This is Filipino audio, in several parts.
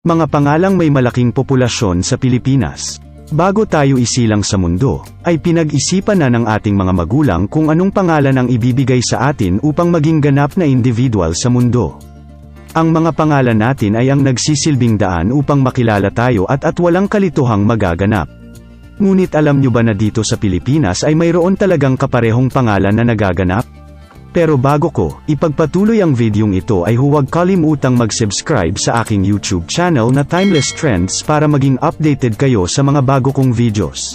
Mga pangalang may malaking populasyon sa Pilipinas. Bago tayo isilang sa mundo, ay pinag-isipan na ng ating mga magulang kung anong pangalan ang ibibigay sa atin upang maging ganap na individual sa mundo. Ang mga pangalan natin ay ang nagsisilbing daan upang makilala tayo at at walang kalituhang magaganap. Ngunit alam nyo ba na dito sa Pilipinas ay mayroon talagang kaparehong pangalan na nagaganap? Pero bago ko, ipagpatuloy ang videong ito ay huwag kalimutang mag-subscribe sa aking YouTube channel na Timeless Trends para maging updated kayo sa mga bago kong videos.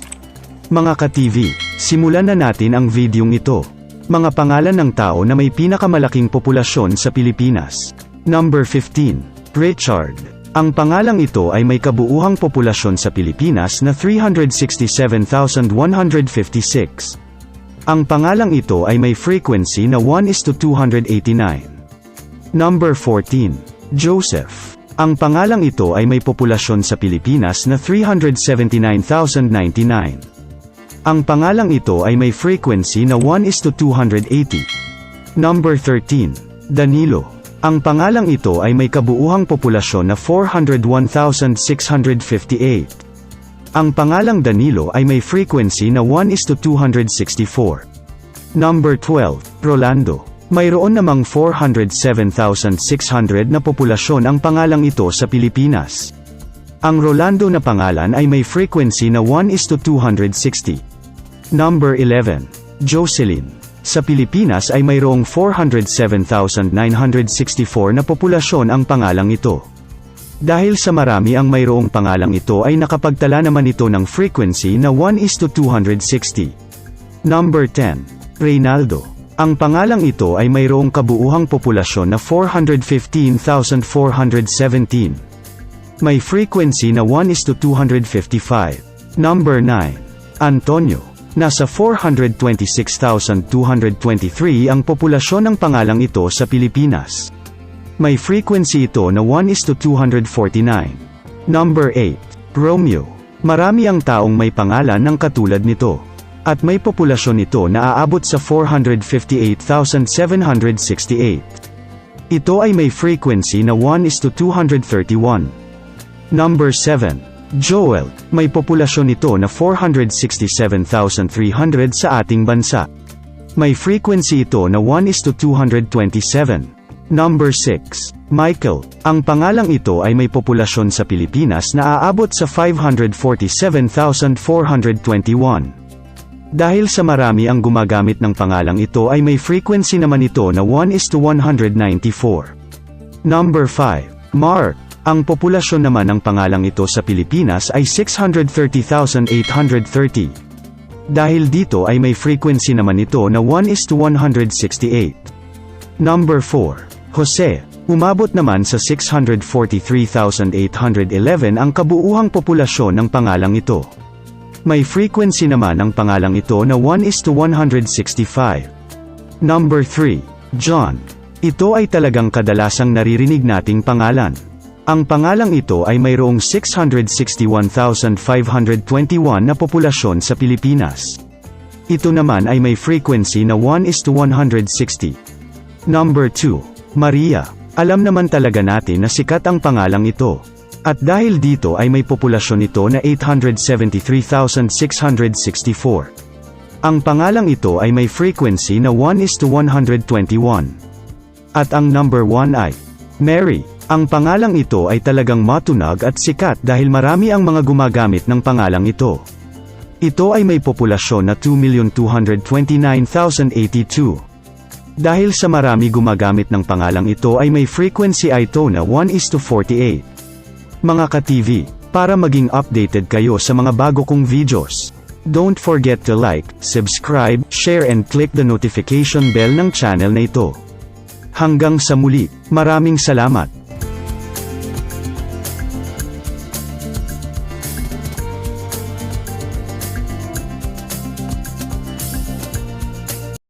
Mga ka-TV, simulan na natin ang videong ito. Mga pangalan ng tao na may pinakamalaking populasyon sa Pilipinas. Number 15. Richard. Ang pangalang ito ay may kabuuhang populasyon sa Pilipinas na 367,156. Ang pangalang ito ay may frequency na 1 is to 289. Number 14. Joseph. Ang pangalang ito ay may populasyon sa Pilipinas na 379,099. Ang pangalang ito ay may frequency na 1 is to 280. Number 13. Danilo. Ang pangalang ito ay may kabuuhang populasyon na 401,658. Ang pangalang Danilo ay may frequency na 1 is to 264. Number 12, Rolando. Mayroon namang 407,600 na populasyon ang pangalang ito sa Pilipinas. Ang Rolando na pangalan ay may frequency na 1 is to 260. Number 11, Jocelyn. Sa Pilipinas ay mayroong 407,964 na populasyon ang pangalang ito. Dahil sa marami ang mayroong pangalang ito ay nakapagtala naman ito ng frequency na 1 is to 260. Number 10. Reynaldo. Ang pangalang ito ay mayroong kabuuhang populasyon na 415,417. May frequency na 1 is to 255. Number 9. Antonio. Nasa 426,223 ang populasyon ng pangalang ito sa Pilipinas. May frequency ito na 1 is to 249. Number 8. Romeo. Marami ang taong may pangalan ng katulad nito. At may populasyon ito na aabot sa 458,768. Ito ay may frequency na 1 is to 231. Number 7. Joel. May populasyon ito na 467,300 sa ating bansa. May frequency ito na 1 is to 227. Number 6. Michael. Ang pangalang ito ay may populasyon sa Pilipinas na aabot sa 547,421. Dahil sa marami ang gumagamit ng pangalang ito ay may frequency naman ito na 1 is to 194. Number 5. Mark. Ang populasyon naman ng pangalang ito sa Pilipinas ay 630,830. Dahil dito ay may frequency naman ito na 1 is to 168. Number 4. Jose. Umabot naman sa 643,811 ang kabuuhang populasyon ng pangalang ito. May frequency naman ang pangalang ito na 1 is to 165. Number 3. John. Ito ay talagang kadalasang naririnig nating pangalan. Ang pangalang ito ay mayroong 661,521 na populasyon sa Pilipinas. Ito naman ay may frequency na 1 is to 160. Number 2. Maria. Alam naman talaga natin na sikat ang pangalang ito. At dahil dito ay may populasyon ito na 873,664. Ang pangalang ito ay may frequency na 1 is to 121. At ang number 1 ay Mary. Ang pangalang ito ay talagang matunag at sikat dahil marami ang mga gumagamit ng pangalang ito. Ito ay may populasyon na 2,229,082. Dahil sa marami gumagamit ng pangalang ito ay may frequency ito na 1 is to 48. Mga ka-TV, para maging updated kayo sa mga bago kong videos, don't forget to like, subscribe, share and click the notification bell ng channel na ito. Hanggang sa muli, maraming salamat.